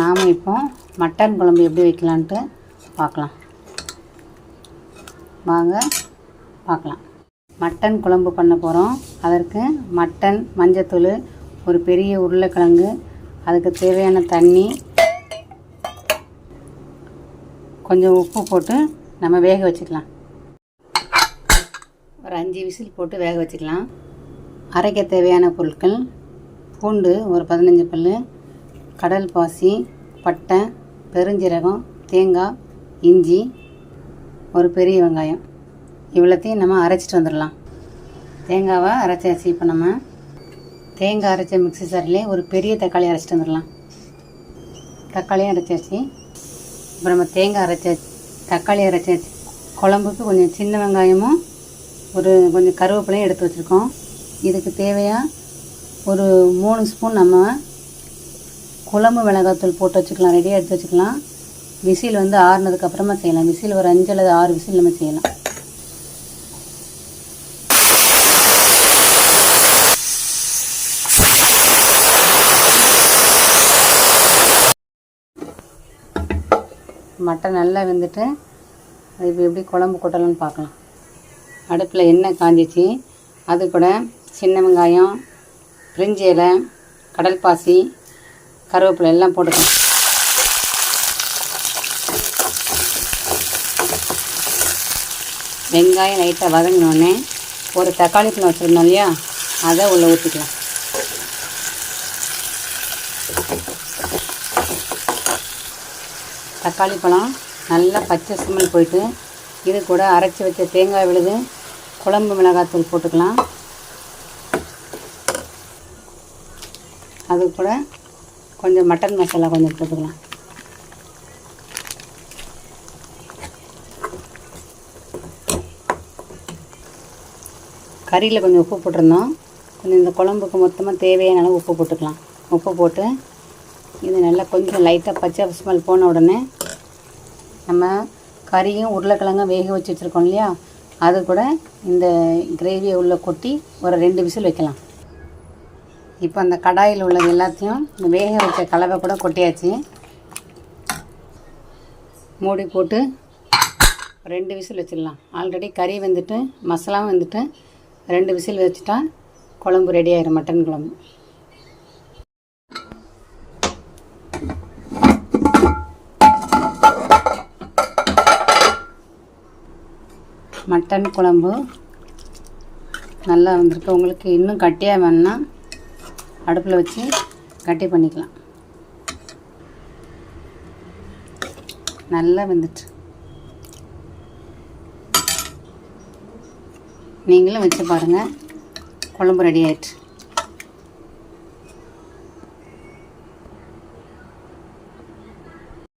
நாம் இப்போ மட்டன் குழம்பு எப்படி வைக்கலான்ட்டு பார்க்கலாம். வாங்க பார்க்கலாம். மட்டன் குழம்பு பண்ண போகிறோம் அதற்கு மட்டன் மஞ்சத்தூள் ஒரு பெரிய உருளைக்கிழங்கு அதுக்கு தேவையான தண்ணி கொஞ்சம் உப்பு போட்டு நம்ம வேக வச்சுக்கலாம். ஒரு அஞ்சு விசில் போட்டு வேக வச்சுக்கலாம். அரைக்க தேவையான பொருட்கள் பூண்டு ஒரு பதினஞ்சு பல் கடல் பாசி பட்டை பெருஞ்சீரகம் தேங்காய் இஞ்சி ஒரு பெரிய வெங்காயம். இவ்வளோத்தையும் நம்ம அரைச்சிட்டு வந்துடலாம். தேங்காவை அரைச்சாச்சு இப்போ நம்ம தேங்காய் அரைச்ச மிக்ஸி சாரிலே ஒரு பெரிய தக்காளி அரைச்சிட்டு வந்துடலாம். தக்காளியும் அரைச்சாச்சு. இப்போ நம்ம தேங்காய் அரைச்சாச்சு தக்காளி அரைச்சாச்சு குழம்புக்கு கொஞ்சம் சின்ன வெங்காயமும் ஒரு கொஞ்சம் கருவேப்பிலையும் எடுத்து வச்சுருக்கோம். இதுக்கு தேவையாக ஒரு மூணு ஸ்பூன் நம்ம குழம்பு மிளகாத்தூள் போட்டு வச்சுக்கலாம் ரெடியாக எடுத்து வச்சுக்கலாம். விசில் வந்து ஆறுனதுக்கப்புறமா செய்யலாம். விசில் ஒரு அஞ்சு அல்லது ஆறு விசில் நம்ம செய்யலாம். மட்டை நல்லா வெந்துட்டு அது இப்போ எப்படி குழம்பு கொட்டலாம்னு பார்க்கலாம். அடுப்பில் எண்ணெய் காஞ்சிச்சு. அது கூட சின்ன வெங்காயம் பிரிஞ்சி இலை கடல் பாசி கருவேப்பிலை எல்லாம் போட்டுக்கலாம் வெங்காயம் லைட்டாக வதங்கினோடனே ஒரு தக்காளி பழம் வச்சுருந்தோம் இல்லையா? அதை உள்ளே ஊற்றிக்கலாம் தக்காளி பழம் நல்லா பச்சை ஸ்மெல் போயிட்டு இது கூட அரைச்சி வச்ச தேங்காய் விழுது குழம்பு மிளகாத்தூள் போட்டுக்கலாம். அது கூட கொஞ்சம் மட்டன் மசாலா கொஞ்சம் போட்டுக்கலாம். கறியில் கொஞ்சம் உப்பு போட்டிருந்தோம். கொஞ்சம் இந்த குழம்புக்கு மொத்தமாக தேவையான அளவு உப்பு போட்டுக்கலாம். உப்பு போட்டு இது நல்லா கொஞ்சம் லைட்டாக பச்சை ஸ்மெல் போன உடனே நம்ம கறியும் உருளைக்கிழங்கும் வேக வச்சு வச்சுருக்கோம் இல்லையா? அது கூட இந்த கிரேவியை உள்ளே கொட்டி ஒரு ரெண்டு விசில் வைக்கலாம். இப்போ அந்த கடாயில் உள்ளது எல்லாத்தையும் இந்த வேக வச்ச கலவை கூட கொட்டியாச்சு. மூடி போட்டு ரெண்டு விசில் வச்சிடலாம். ஆல்ரெடி கறி வந்துட்டு மசாலாவும் வந்துட்டு ரெண்டு விசில் வச்சுட்டா குழம்பு ரெடி ஆயிரும் மட்டன் குழம்பு. மட்டன் குழம்பு நல்லா வந்திருக்கு. உங்களுக்கு இன்னும் கட்டியாக வேணுன்னா அடுப்பில் வச்சு கட்டி பண்ணிக்கலாம். நல்லா வெந்துட்டு. நீங்களும் வச்சு பாருங்கள் குழம்பு ரெடி ஆயிடுச்சு